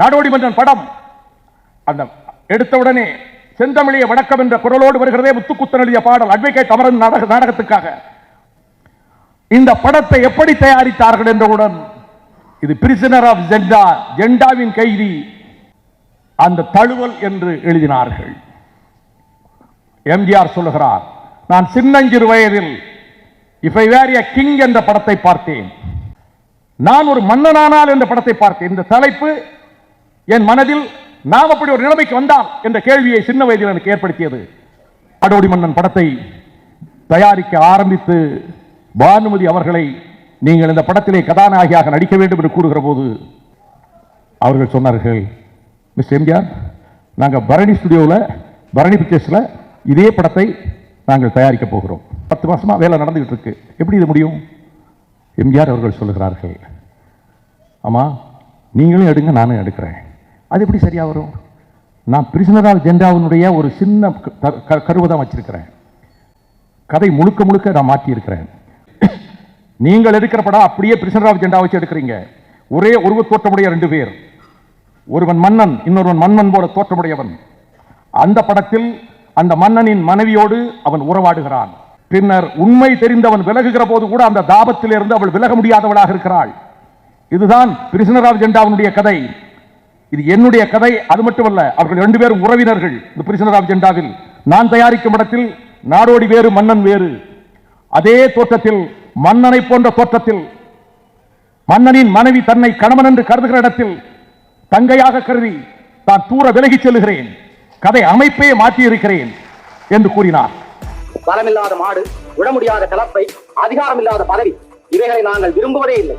நாடோடி மன்னன் படம். அந்த எடுத்தவுடனே செந்தமிழிய வணக்கம் என்ற குரலோடு வருகிறதே முத்துக்குத்தன் எழுதிய பாடல் அட்வொகேட் அமரன் நாடக நாடகத்துக்காக. இந்த படத்தை எப்படி தயாரித்தார்கள் என்றவுடன் இது பிரிசனர் ஆஃப் ஜெண்டா ஜெண்டாவின் கைதி அந்த தழுவல் என்று எழுதினார்கள். எம்ஜிஆர் சொல்லுகிறார் நான் சின்னஞ்சிறு வயதில் if I where a king என்ற படத்தை பார்த்தேன். நான் ஒரு மன்னனானால் என்ற படத்தை பார்த்தேன். இந்த தலைப்பு என் மனதில் நாம் அப்படி ஒரு நிலைமைக்கு வந்தால் என்ற கேள்வியை சின்ன வயதில் எனக்கு ஏற்படுத்தியது. அடோடி மன்னன் படத்தை தயாரிக்க ஆரம்பித்து பானுமதி அவர்களை நீங்கள் இந்த படத்திலே கதாநாயகியாக நடிக்க வேண்டும் என்று கூறுகிற போது அவர்கள் சொன்னார்கள் மிஸ் எம்ஜிஆர் நாங்கள் பரணி ஸ்டுடியோவில் பரணி பிக்சர்ஸில் இதே படத்தை நாங்கள் தயாரிக்க போகிறோம். பத்து மாதமாக வேலை நடந்துகிட்டு இருக்கு. எப்படி இது முடியும்? எம்ஜிஆர் அவர்கள் சொல்லுகிறார்கள் ஆமாம் நீங்களும் எடுங்க நானும் எடுக்கிறேன். அது எப்படி சரியாக வரும்? நான் பிரிசனரால் ஜெண்டாவினுடைய ஒரு சின்ன க- கருவை தான் வச்சிருக்கிறேன். கதை முழுக்க முழுக்க நான் மாற்றியிருக்கிறேன். நீங்கள் எடுக்கிற படம் அப்படியே பிரிசனர் ஆஃப் ஜெண்டா வச்சு எடுக்கிறீங்க. ஒரே உருவ தோற்றமுடைய ரெண்டு பேர். ஒருவன் மன்னன் இன்னொருவன் மன்னன் போல தோற்றமுடையவன். அந்த படத்தில் அந்த மன்னனின் மனைவியோடு அவன் உறவாடுகிறான். பின்னர் உண்மை தெரிந்தவன் விலகுகிற போது கூட அந்த தாபத்திலிருந்து அவள் விலக முடியாதவளாக இருக்கிறாள். இதுதான் பிரிசனர் ஆஃப் ஜெண்டாவினுடைய கதை. இது என்னுடைய கதை அது மட்டுமல்ல அவர்கள் ரெண்டு பேரும் உறவினர்கள் இந்த பிரிசனர் ஆஃப் ஜெண்டாவில். நான் தயாரிக்கும் இடத்தில் நாடோடி வேறு மன்னன் வேறு. அதே தோற்றத்தில் மன்னனை போன்ற தோற்றத்தில் மன்னனின் மனைவி தன்னை கணவன் என்று கருதுகிற இடத்தில் தங்கையாக கருதி தான் தூர விலகிச் செல்லுகிறேன். கதை அமைப்பே மாற்றி இருக்கிறேன் என்று கூறினார். பலமில்லாத மாடு விட முடியாத கலப்பை அதிகாரமில்லாத பதவி இவைகளை நாங்கள் விரும்புவதே இல்லை.